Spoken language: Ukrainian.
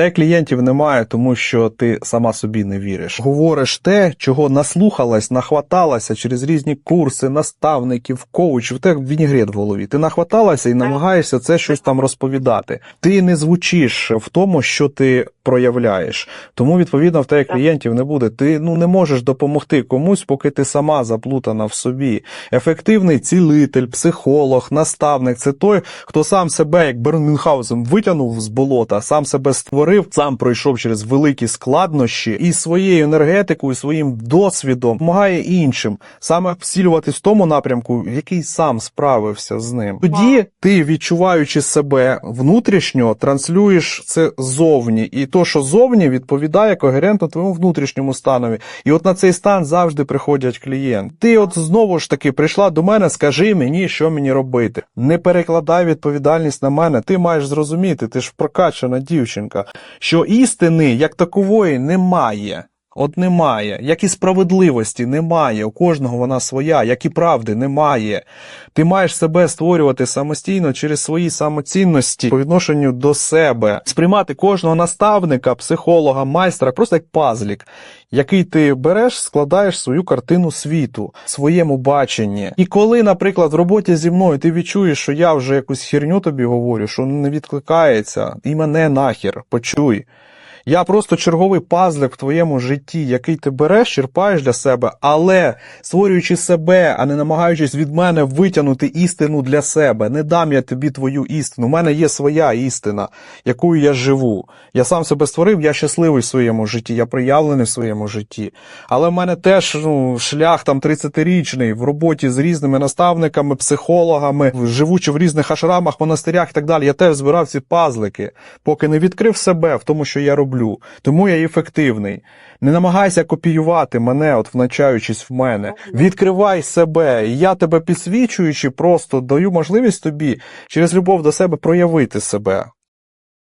Те клієнтів немає, тому що ти сама собі не віриш. Говориш те, чого наслухалась, нахваталася через різні курси, наставників, коучів. Те вінігрет в голові. Ти нахваталася і намагаєшся це щось там розповідати. Ти не звучиш в тому, що ти проявляєш. Тому, відповідно, в тебе клієнтів не буде. Ти ну не можеш допомогти комусь, поки ти сама заплутана в собі. Ефективний цілитель, психолог, наставник це той, хто сам себе, як Берн Мюнхгаузен, витягнув з болота, сам себе створив, сам пройшов через великі складнощі і своєю енергетикою, своїм досвідом допомагає іншим саме всілюватись в тому напрямку, який сам справився з ним. Тоді ти, відчуваючи себе внутрішньо, транслюєш це зовні, і то, що зовні, відповідає когерентно твоєму внутрішньому станові. І от на цей стан завжди приходять клієнти. Ти, от знову ж таки, прийшла до мене, скажи мені, що мені робити. Не перекладай відповідальність на мене. Ти маєш зрозуміти, ти ж прокачана дівчинка, що істини як такової немає. От немає, як і справедливості немає. У кожного вона своя, як і правди немає. Ти маєш себе створювати самостійно через свої самоцінності по відношенню до себе, сприймати кожного наставника, психолога, майстра, просто як пазлік, який ти береш, складаєш свою картину світу, своєму баченні. І коли, наприклад, в роботі зі мною ти відчуєш, що я вже якусь херню тобі говорю, що не відкликається, і мене нахер, почуй. Я просто черговий пазлик в твоєму житті, який ти береш, черпаєш для себе, але створюючи себе, а не намагаючись від мене витягнути істину для себе. Не дам я тобі твою істину. У мене є своя істина, якою я живу. Я сам себе створив, я щасливий в своєму житті, я проявлений в своєму житті. Але в мене теж ну, шлях там 30-річний в роботі з різними наставниками, психологами, живучи в різних ашрамах, монастирях і так далі. Я теж збирав ці пазлики, поки не відкрив себе в тому, що я роблю. Тому я ефективний. Не намагайся копіювати мене, от вначаючись в мене. Відкривай себе. І я тебе підсвічуючи, просто даю можливість тобі через любов до себе проявити себе.